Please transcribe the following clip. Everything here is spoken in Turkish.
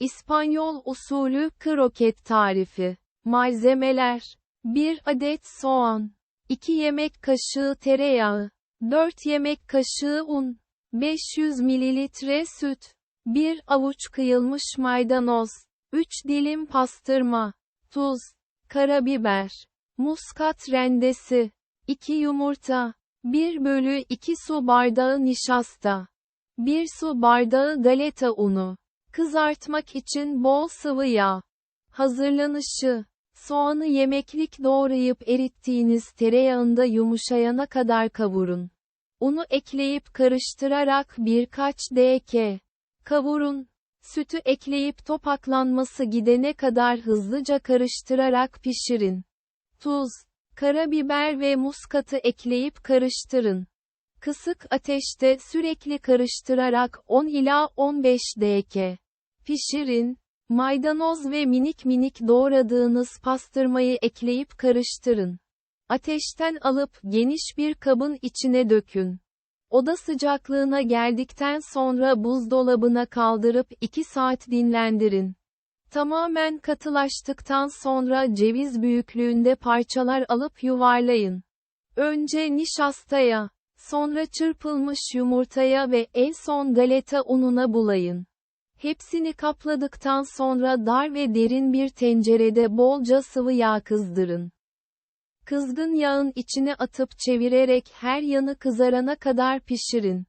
İspanyol usulü kroket tarifi. Malzemeler. 1 adet soğan, 2 yemek kaşığı tereyağı, 4 yemek kaşığı un, 500 mililitre süt, 1 avuç kıyılmış maydanoz, 3 dilim pastırma, tuz, karabiber, muskat rendesi, 2 yumurta, 1 bölü 2 su bardağı nişasta, 1 su bardağı galeta unu, kızartmak için bol sıvı yağ. Hazırlanışı Soğanı yemeklik doğrayıp erittiğiniz tereyağında yumuşayana kadar kavurun. Unu ekleyip karıştırarak birkaç dakika kavurun. Sütü ekleyip topaklanması gidene kadar hızlıca karıştırarak pişirin. Tuz, karabiber ve muskatı ekleyip karıştırın. Kısık ateşte sürekli karıştırarak 10 ila 15 dakika pişirin. Maydanoz ve minik minik doğradığınız pastırmayı ekleyip karıştırın. Ateşten alıp geniş bir kabın içine dökün. Oda sıcaklığına geldikten sonra buzdolabına kaldırıp 2 saat dinlendirin. Tamamen katılaştıktan sonra ceviz büyüklüğünde parçalar alıp yuvarlayın. Önce nişastaya, sonra çırpılmış yumurtaya ve en son galeta ununa bulayın. Hepsini kapladıktan sonra dar ve derin bir tencerede bolca sıvı yağ kızdırın. Kızgın yağın içine atıp çevirerek her yanı kızarana kadar pişirin.